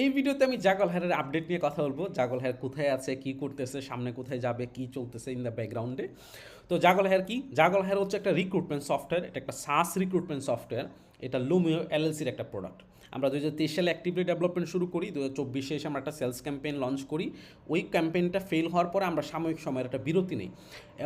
এই ভিডিওতে আমি জাগল হ্যারের আপডেট নিয়ে কথা বলব। জাগল হ্যার কোথায় আছে, কি করতেছে, সামনে কোথায় যাবে, কি চলতেছে ইন দ্য ব্যাকগ্রাউন্ডে তো জাগল হেয়ার কি? জাগল হেয়ার হচ্ছে একটা রিক্রুটমেন্ট সফটওয়্যার এটা একটা সাস রিক্রুটমেন্ট সফটওয়্যার এটা লুমিও এলএলসির একটা প্রোডাক্ট আমরা দু হাজার তেইশ সালে অ্যাক্টিভলি ডেভেলপমেন্ট শুরু করি দু হাজার চব্বিশে এসে আমরা একটা সেলস ক্যাম্পেইন লঞ্চ করি। ওই ক্যাম্পেইনটা ফেল হওয়ার পরে আমরা সাময়িক সময়ের একটা বিরতি নেই।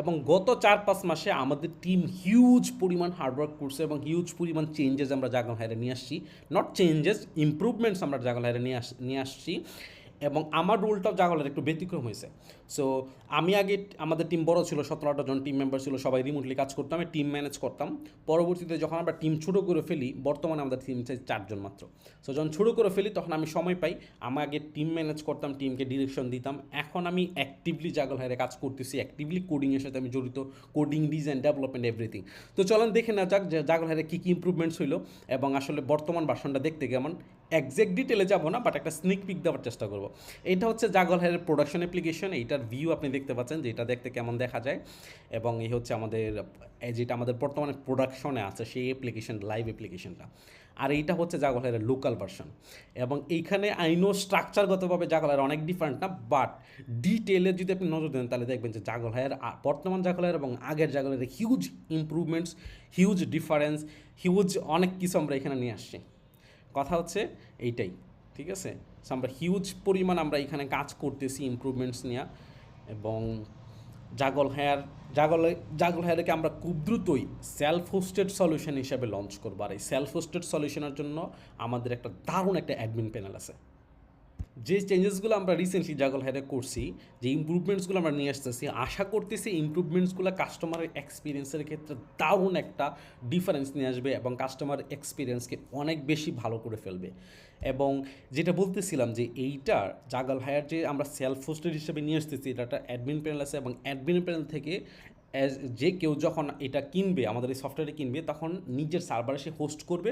এবং গত চার পাঁচ মাসে আমাদের টিম হিউজ পরিমাণ হার্ডওয়ার্ক করছে এবং হিউজ পরিমাণ চেঞ্জেস আমরা জাগল হায়ারে নিয়ে আসছি। নট চেঞ্জেস ইমপ্রুভমেন্টস আমরা জাগল হায়ারে নিয়ে আস, নিয়ে আসছি। এবং আমার রোলটাও জাগলের একটু ব্যতিক্রম হয়েছে। সো আমি আগে আমাদের টিম বড় ছিল, সতেরো আঠারো জন টিম মেম্বার ছিল, সবাই রিমোটলি কাজ করতাম, আমি টিম ম্যানেজ করতাম। পরবর্তীতে যখন আমরা টিম ছোটো করে ফেলি, বর্তমানে আমাদের টিম চারজন মাত্র। সো যখন ছোটো করে ফেলি, তখন আমি সময় পাই, আমি আগে টিম ম্যানেজ করতাম টিমকে ডিরেকশন দিতাম। এখন আমি অ্যাক্টিভলি জাগল হায়ারে কাজ করতেছি অ্যাক্টিভলি কোডিংয়ের সাথে আমি জড়িত কোডিং ডিজাইন ডেভেলপমেন্ট এভরিথিং তো চলেন দেখে না যাক জাগল হায়ারে কী কী ইম্প্রুভমেন্টস হইল এবং আসলে বর্তমান ভার্সনটা দেখতে কেমন। একজ্যাক্ট ডিটেলে যাব না বাট একটা স্নিক পিক দেওয়ার চেষ্টা করব। এটা হচ্ছে জাগল হেয়ারের প্রোডাকশন অ্যাপ্লিকেশন এইটার ভিউ আপনি দেখতে পাচ্ছেন যে এটা দেখতে কেমন দেখা যায়। এবং এই হচ্ছে আমাদের যেটা আমাদের বর্তমানে প্রোডাকশনে আছে, সেই অ্যাপ্লিকেশন লাইভ অ্যাপ্লিকেশনটা আর এইটা হচ্ছে জাগল হেয়ারের লোকাল ভার্সন এবং এইখানে আইনো স্ট্রাকচারগতভাবে জাগল হেয়ার অনেক ডিফারেন্ট না বাট ডিটেলে যদি আপনি নজর দেন, তাহলে দেখবেন যে জাগল হেয়ার বর্তমান জাগল হেয়ার এবং আগের জাগল হেয়ারের huge improvements huge difference huge অনেক কিছু আমরা এখানে নিয়ে আসছি। কথা হচ্ছে এইটাই, ঠিক আছে? আমরা হিউজ পরিমাণ আমরা এখানে কাজ করতেছি ইমপ্রুভমেন্টস নিয়ে এবং জাগল হেয়ার, জাগল জাগল হেয়ারকে আমরা খুব দ্রুতই সেলফ হোস্টেড সলিউশন হিসাবে লঞ্চ করব। আর এই সেলফ হোস্টেড সলিউশনের জন্য আমাদের একটা দারুণ একটা অ্যাডমিন প্যানেল আছে। যে চেঞ্জেসগুলো আমরা রিসেন্টলি জাগল হেয়ারে করছি, যে ইম্প্রুভমেন্টসগুলো আমরা নিয়ে আসতেছি, আশা করতেছি ইম্প্রুভমেন্টসগুলো কাস্টমারের এক্সপিরিয়েন্সের ক্ষেত্রে দারুণ একটা ডিফারেন্স নিয়ে আসবে এবং কাস্টমার এক্সপিরিয়েন্সকে অনেক বেশি ভালো করে ফেলবে। এবং যেটা বলতেছিলাম যে এইটার জাগল হায়ার যে আমরা সেলফ হোস্টেড হিসেবে নিয়ে আসতেছি এটা একটা অ্যাডমিন প্যানেল আছে এবং অ্যাডমিন প্যানেল থেকে অ্যাজ যে কেউ যখন এটা কিনবে, আমাদের এই সফটওয়্যারটা কিনবে, তখন নিজের সার্ভারে সে হোস্ট করবে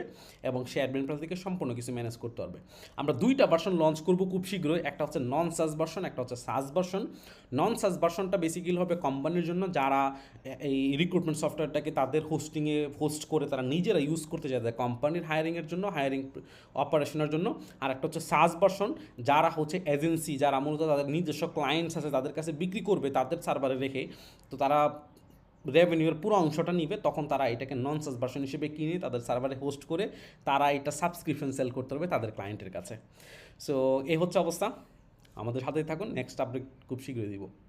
এবং সে অ্যাডমিন প্যানেল থেকে সম্পূর্ণ কিছু ম্যানেজ করতে পারবে। আমরা দুইটা ভার্সন লঞ্চ করব খুব শীঘ্রই। একটা হচ্ছে নন সাজ ভার্সন একটা হচ্ছে সাজ ভার্সন নন সাজ ভার্সনটা বেসিক্যালি হবে কোম্পানির জন্য যারা এই রিক্রুটমেন্ট সফটওয়্যারটাকে তাদের হোস্টিংয়ে হোস্ট করে তারা নিজেরা ইউজ করতে চায় কোম্পানির হায়ারিংয়ের জন্য হায়ারিং অপারেশনের জন্য। আর একটা হচ্ছে সাজ ভার্সন যারা হচ্ছে এজেন্সি যারা মূলত তাদের নিজস্ব ক্লায়েন্টস আছে তাদের কাছে বিক্রি করবে তাদের সার্ভারে রেখে। তো তারা রেভিনিউর পুরো অংশটা নিবে, তখন তারা এটাকে নন সাস ভার্সন হিসেবে কিনে তাদের সার্ভারে হোস্ট করে তারা এটা সাবস্ক্রিপশন সেল করতে হবে তাদের ক্লায়েন্টের কাছে। সো এই হচ্ছে অবস্থা। আমাদের সাথেই থাকুন নেক্সট আপডেট খুব শীঘ্রই দিব।